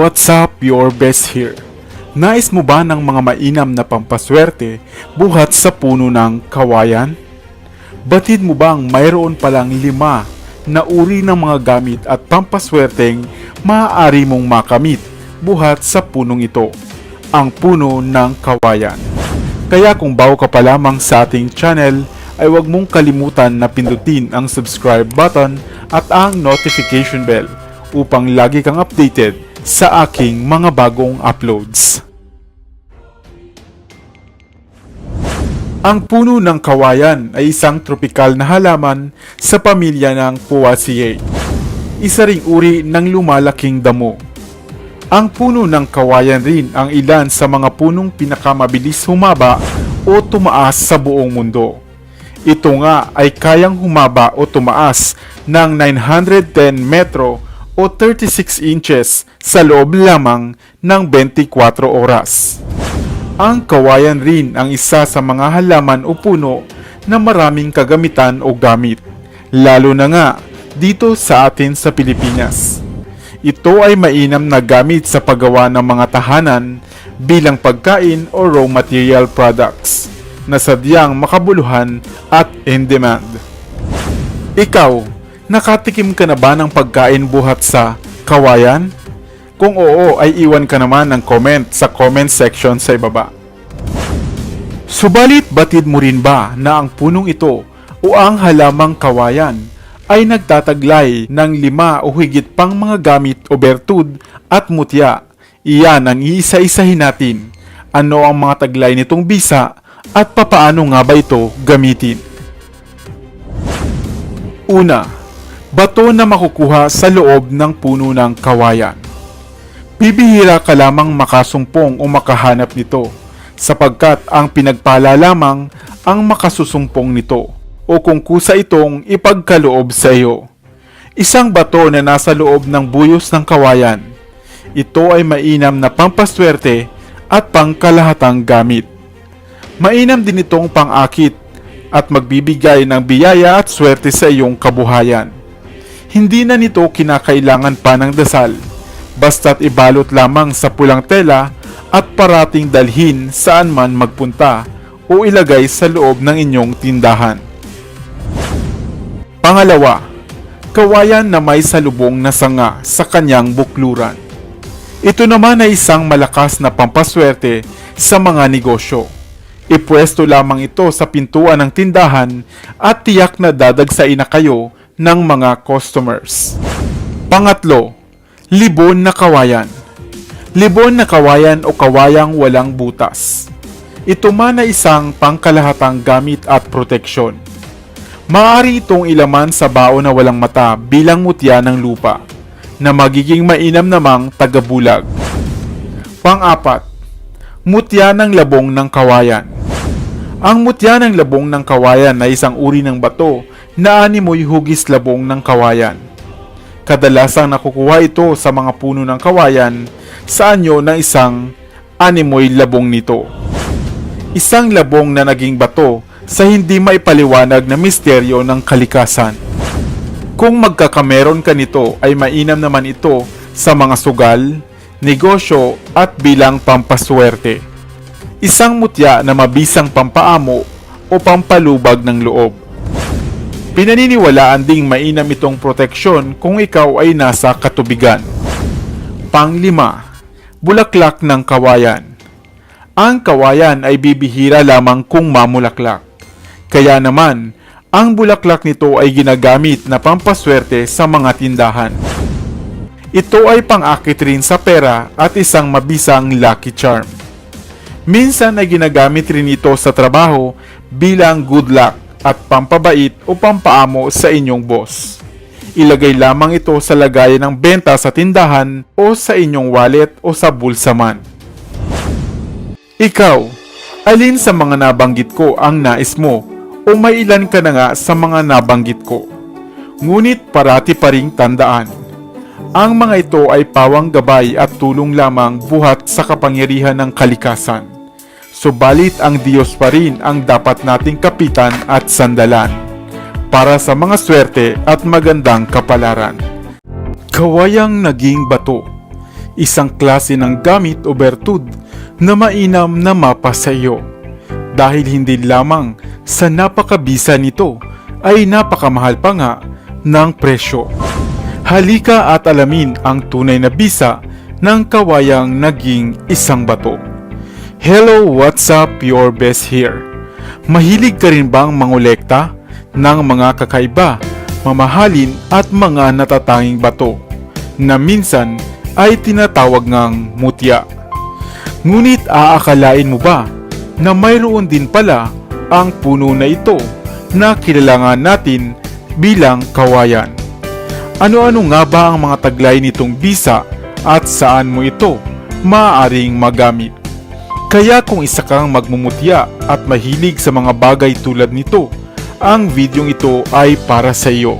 What's up? Your best here. Nais mo ba ng mga mainam na pampaswerte buhat sa puno ng kawayan? Batid mo bang mayroon palang lima na uri ng mga gamit at pampaswerteng maaari mong makamit buhat sa punong ito? Ang puno ng kawayan. Kaya kung bago ka pa lamang sa ating channel, ay huwag mong kalimutan na pindutin ang subscribe button at ang notification bell upang lagi kang updated sa aking mga bagong uploads. Ang puno ng kawayan ay isang tropikal na halaman sa pamilya ng Poaceae. Isa ring uri ng lumalaking damo. Ang puno ng kawayan rin ang ilan sa mga punong pinakamabilis humaba o tumaas sa buong mundo. Ito nga ay kayang humaba o tumaas ng 910 metro o 36 inches sa loob lamang ng 24 oras. Ang kawayan rin ang isa sa mga halaman o puno na maraming kagamitan o gamit, lalo na nga dito sa atin sa Pilipinas. Ito ay mainam na gamit sa paggawa ng mga tahanan bilang pagkain o raw material products na sadyang makabuluhan at in demand. Ikaw, nakatikim ka na ba ng pagkain buhat sa kawayan? Kung oo, ay iwan ka naman ng comment sa comment section sa ibaba. Subalit batid mo rin ba na ang punong ito o ang halamang kawayan ay nagtataglay ng lima o higit pang mga gamit o bertud at mutya. Iyan ang iisa-isahin natin. Ano ang mga taglay nitong bisa at papaano nga ba ito gamitin? Una, bato na makukuha sa loob ng puno ng kawayan. Bibihira ka lamang makasumpong o makahanap nito sapagkat ang pinagpala lamang ang makasusumpong nito o kung kusa itong ipagkaloob sa iyo. Isang bato na nasa loob ng buyos ng kawayan. Ito ay mainam na pampaswerte at pangkalahatang gamit. Mainam din itong pangakit at magbibigay ng biyaya at swerte sa iyong kabuhayan. Hindi na nito kinakailangan pa ng dasal, basta't ibalot lamang sa pulang tela at parating dalhin saan man magpunta o ilagay sa loob ng inyong tindahan. Pangalawa, kawayan na may salubong na sanga sa kanyang bukluran. Ito naman ay isang malakas na pampaswerte sa mga negosyo. Ipwesto lamang ito sa pintuan ng tindahan at tiyak na dadagsain na kayo ng mga customers. Pangatlo, libon na kawayan. Libon na kawayan o kawayang walang butas. Ito man ay isang pangkalahatang gamit at proteksyon. Maaari itong ilaman sa baon na walang mata bilang mutya ng lupa na magiging mainam namang tagabulag. Pang-apat, mutya ng labong ng kawayan. Ang mutya ng labong ng kawayan ay isang uri ng bato na animoy hugis labong ng kawayan. Kadalasang nakukuha ito sa mga puno ng kawayan sa anyo ng isang animoy labong nito. Isang labong na naging bato sa hindi maipaliwanag na misteryo ng kalikasan. Kung magkakameron ka nito ay mainam naman ito sa mga sugal, negosyo at bilang pampaswerte. Isang mutya na mabisang pampaamo o pampalubag ng loob. Pinaniniwalaan ding mainam itong proteksyon kung ikaw ay nasa katubigan. Panglima, bulaklak ng kawayan. Ang kawayan ay bibihira lamang kung mamulaklak. Kaya naman, ang bulaklak nito ay ginagamit na pampaswerte sa mga tindahan. Ito ay pang-akit rin sa pera at isang mabisang lucky charm. Minsan ay ginagamit rin ito sa trabaho bilang good luck at pampabait o pampaamo sa inyong boss. Ilagay lamang ito sa lagayan ng benta sa tindahan o sa inyong wallet o sa bulsa man. Ikaw, alin sa mga nabanggit ko ang nais mo o may ilan ka na nga sa mga nabanggit ko? Ngunit parati pa ring tandaan. Ang mga ito ay pawang gabay at tulong lamang buhat sa kapangyarihan ng kalikasan. Subalit ang Diyos pa rin ang dapat nating kapitan at sandalan para sa mga swerte at magandang kapalaran. Kawayang naging bato. isang klase ng gamit o bertud na mainam na mapa sa iyo. Dahil hindi lamang sa napakabisa nito ay napakamahal pa nga ng presyo. Halika at alamin ang tunay na bisa ng kawayang naging isang bato. Hello, what's up? Your best here. Mahilig ka rin bang mangolekta ng mga kakaiba, mamahalin at mga natatanging bato na minsan ay tinatawag ngang mutya? Ngunit aakalain mo ba na mayroon din pala ang puno na ito na kilalangan natin bilang kawayan? Ano-ano nga ba ang mga taglay nitong bisa at saan mo ito maaaring magamit? Kaya kung isa kang magmumutya at mahilig sa mga bagay tulad nito, ang videong ito ay para sa iyo.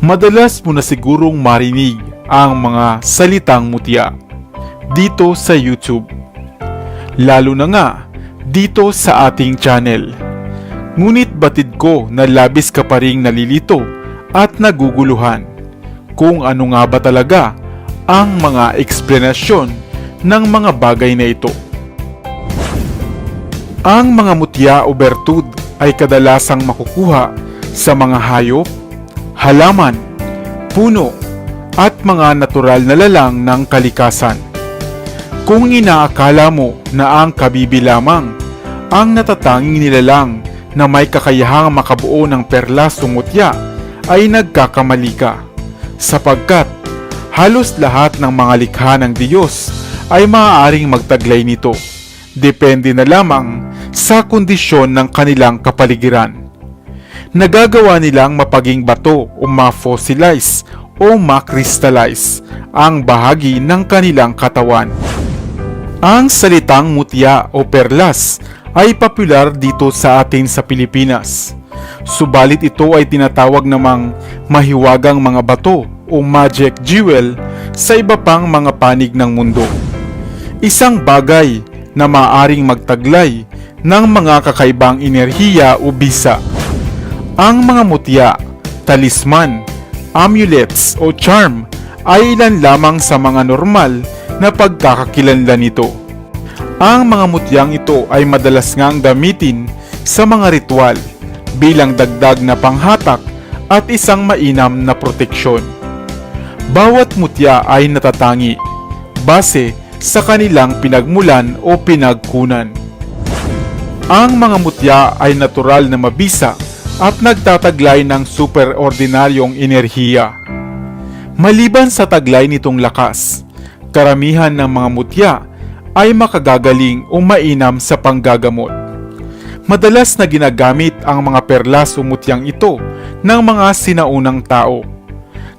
Madalas mo na sigurong marinig ang mga salitang mutya dito sa YouTube. Lalo na nga dito sa ating channel. Ngunit batid ko na labis ka pa ring nalilito at naguguluhan kung ano nga ba talaga ang mga eksplanasyon ng mga bagay na ito. Ang mga mutya o bertud ay kadalasang makukuha sa mga hayop, halaman, puno, at mga natural na lalang ng kalikasan. Kung inaakala mo na ang kabibi lamang ang natatanging nilalang na may kakayahang makabuo ng perlas o mutya, ay nagkakamali ka. Sapagkat halos lahat ng mga likha ng Diyos ay maaaring magtaglay nito. Depende na lamang sa kondisyon ng kanilang kapaligiran. Nagagawa nilang mapaging bato o ma-fossilize o ma-crystallize ang bahagi ng kanilang katawan. Ang salitang mutya o perlas ay popular dito sa atin sa Pilipinas. Subalit ito ay tinatawag namang mahiwagang mga bato o magic jewel sa iba pang mga panig ng mundo. Isang bagay na maaring magtaglay ng mga kakaibang enerhiya o bisa. Ang mga mutya, talisman, amulets o charm ay ilan lamang sa mga normal na pagkakakilanlan nito. Ang mga mutyang ito ay madalas ngang gamitin sa mga ritual bilang dagdag na panghatak at isang mainam na proteksyon. Bawat mutya ay natatangi base sa kanilang pinagmulan o pinagkunan. Ang mga mutya ay natural na mabisa at nagtataglay ng superordinaryong enerhiya. Maliban sa taglay nitong lakas, karamihan ng mga mutya ay makagagaling o mainam sa panggagamot. Madalas na ginagamit ang mga perlas o mutyang ito ng mga sinaunang tao.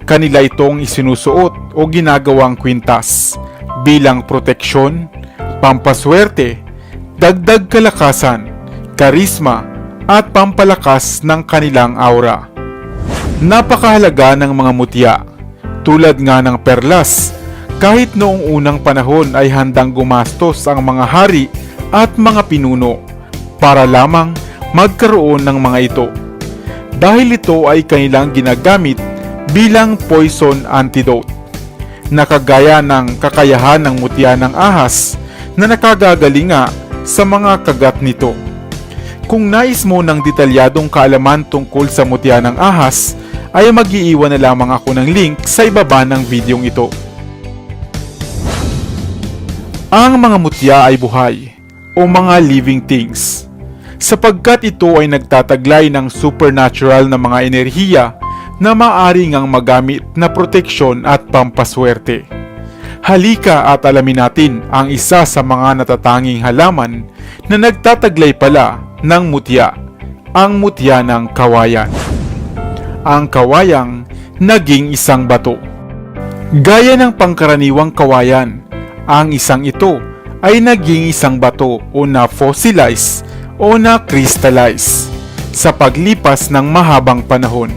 Kanila itong isinusuot o ginagawang kwintas bilang proteksyon, pampaswerte, dagdag kalakasan, karisma, at pampalakas ng kanilang aura. Napakahalaga ng mga mutya, tulad nga ng perlas, kahit noong unang panahon ay handang gumastos ang mga hari at mga pinuno para lamang magkaroon ng mga ito. Dahil ito ay kanilang ginagamit bilang poison antidote na kagaya ng kakayahan ng mutya ng ahas na nakagagaling nga sa mga kagat nito. Kung nais mo ng detalyadong kaalaman tungkol sa mutya ng ahas, ay mag-iiwan na lamang ako ng link sa ibaba ng videong ito. Ang mga mutya ay buhay o mga living things sapagkat ito ay nagtataglay ng supernatural na mga enerhiya na maaari ngang magamit na proteksyon at pampaswerte. Halika at alamin natin ang isa sa mga natatanging halaman na nagtataglay pala ng mutya, ang mutya ng kawayan. Ang kawayang naging isang bato. Gaya ng pangkaraniwang kawayan, ang isang ito ay naging isang bato o na-fossilize o na-crystallize sa paglipas ng mahabang panahon.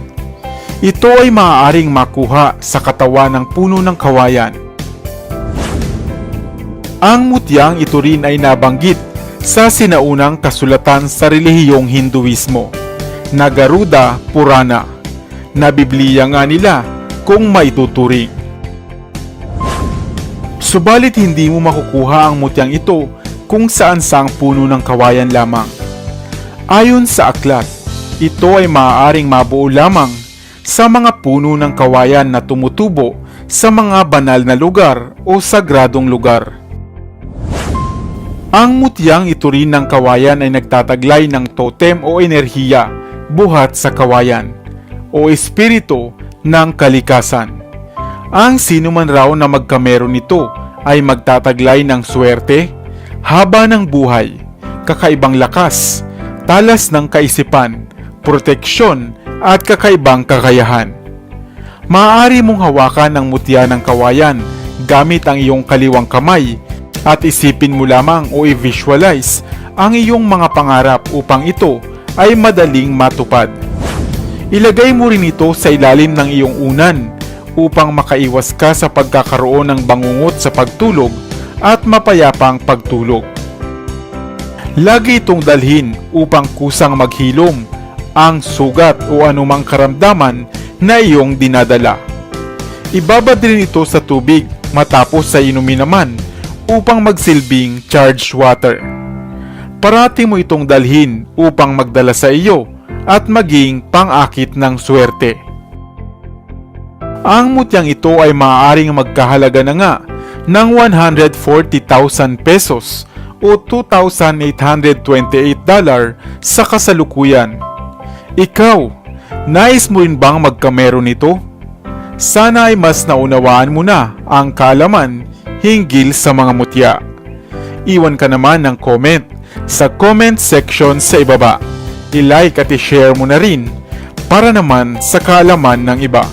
Ito ay maaaring makuha sa katawan ng puno ng kawayan ang mutyang ito rin ay nabanggit sa sinaunang kasulatan sa relihiyong Hinduismo na Garuda Purana na Biblia nga nila kung maituturing. Subalit hindi mo makukuha ang mutyang ito kung saan saang puno ng kawayan lamang. Ayon sa aklat, ito ay maaaring mabuo lamang sa mga puno ng kawayan na tumutubo sa mga banal na lugar o sagradong lugar. Ang mutyang ito rin ng kawayan ay nagtataglay ng totem o enerhiya buhat sa kawayan o espiritu ng kalikasan. Ang sino man raw na magkamero nito ay magtataglay ng swerte, haba ng buhay, kakaibang lakas, talas ng kaisipan, proteksyon at kakaibang kakayahan. Maaari mong hawakan ang mutya ng kawayan gamit ang iyong kaliwang kamay at isipin mo lamang o i-visualize ang iyong mga pangarap upang ito ay madaling matupad. Ilagay mo rin ito sa ilalim ng iyong unan upang makaiwas ka sa pagkakaroon ng bangungot sa pagtulog at mapayapang pagtulog. Lagi itong dalhin upang kusang maghilom ang sugat o anumang karamdaman na iyong dinadala. Ibabad din ito sa tubig matapos sa inumin naman upang magsilbing charged water. Parati mo itong dalhin upang magdala sa iyo at maging pang-akit ng swerte. Ang mutyang ito ay maaaring magkahalaga na nga ng 140,000 pesos o 2,828 dollar sa kasalukuyan. Ikaw, nais mo rin bang magkamero nito? Sana ay mas naunawaan mo na ang kalaman hinggil sa mga mutya. Iwan ka naman ng comment sa comment section sa ibaba. I-like at i-share mo na rin para naman sa kaalaman ng iba.